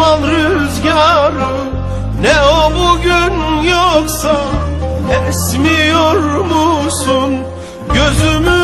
bal rüzgarı Ne o bugün yoksa esmiyor musun? Gözümü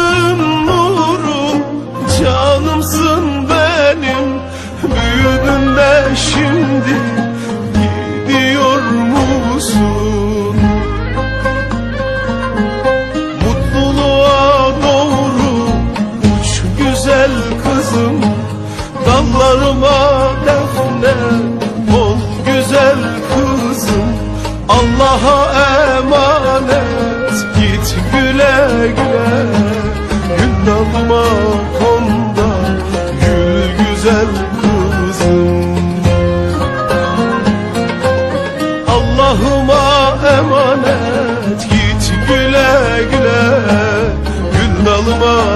Allah'a emanet git güle güle. Gül dalma konda gül güzel kızım Allah'ıma emanet git güle güle. Gül dalıma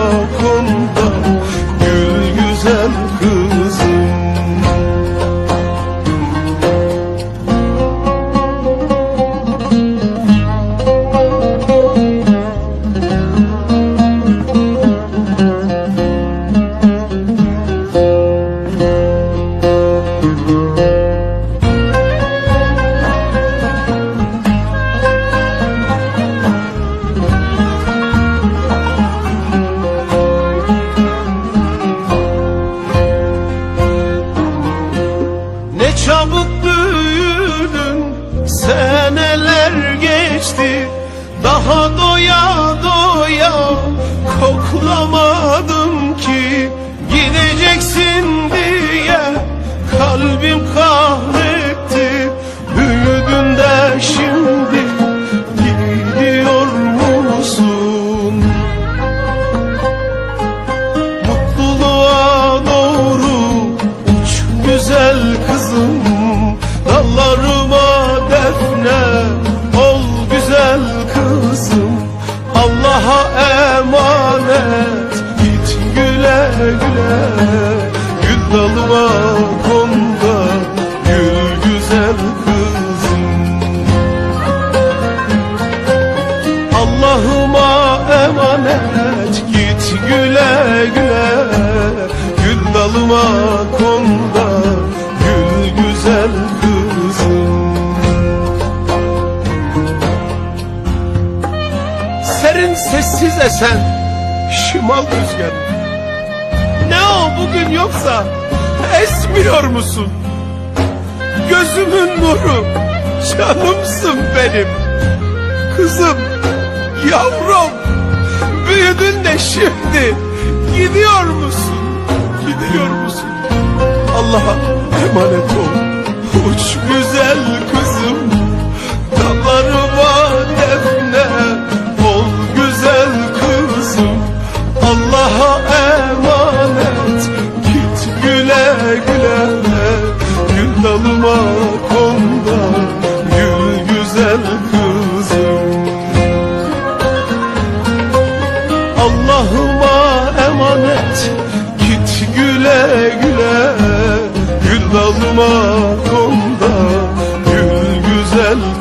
Daha doya doya koklamadım ki Gideceksin diye. Kalbim kahretti Büyüdün de şimdi. Gidiyor musun? Mutluluğa doğru uç güzel kızım. Dallarıma Allah'a emanet. Git güle güle. Gül dalıma konda gül güzel kızım. Allah'ıma emanet. Git güle güle. Gül dalıma konda Serin sessiz esen şimal rüzgar Ne o bugün yoksa esmiyor musun? Gözümün nuru canımsın benim Kızım, yavrum, büyüdün de şimdi gidiyor musun? Gidiyor musun? Allah'a emanet ol. Uç güzel kızım, dalıma konda Gül güzel